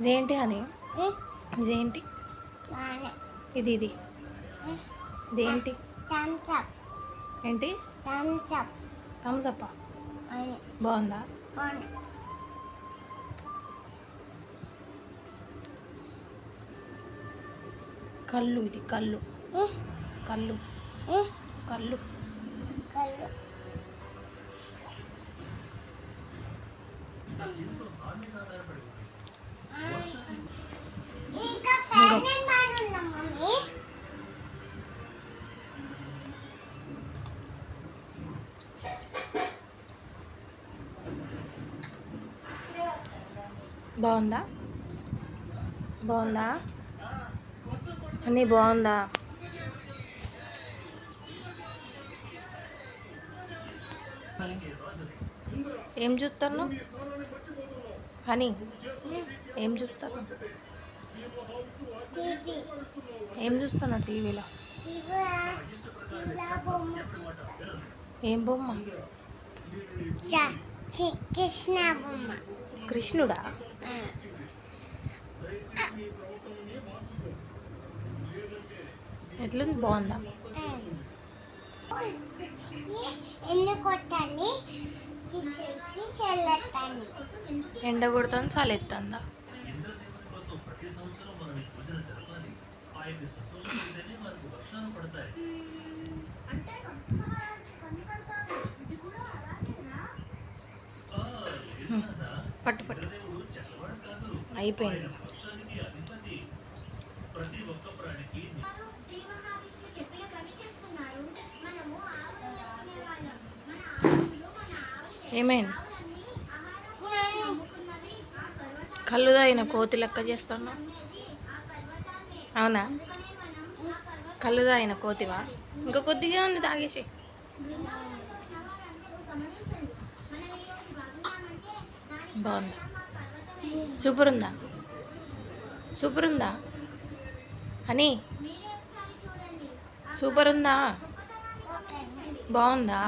ఇదేంటి అని? ఇదేంటి? ఇది ఇది. ఇదేంటి? ఏంటి? Thums up. థమ్స్ అప్ అని బాగుందా? కళ్ళు ఇది కళ్ళు? కళ్ళు? కళ్ళు. కళ్ళు. బాగుందా? బాగుందా? అన్నీ బాగుందా? ఏం చూస్తాను హనీ ఏం చూస్తాను ఏం చూస్తాను టీవీలో. ఏం బొమ్మ? కృష్ణ బొమ్మ. కృష్ణుడా. ఎట్లుంది? బాగుందా? ఎన్ని కొట్టండి ఎండ కొడుతుంది చలెత్తుందా హ్మ్. పట్టు పట్టు. అయిపోయింది. ఏమైంది? కళ్ళు తాగిన కోతి లెక్క చేస్తాను. అవునా? కళ్ళు తాగిన కోతివా? ఇంకా కొద్దిగా ఉంది తాగేసి. బాగుంది. సూపర్ ఉందా సూపర్ ఉందా అని సూపర్ ఉందా బాగుందా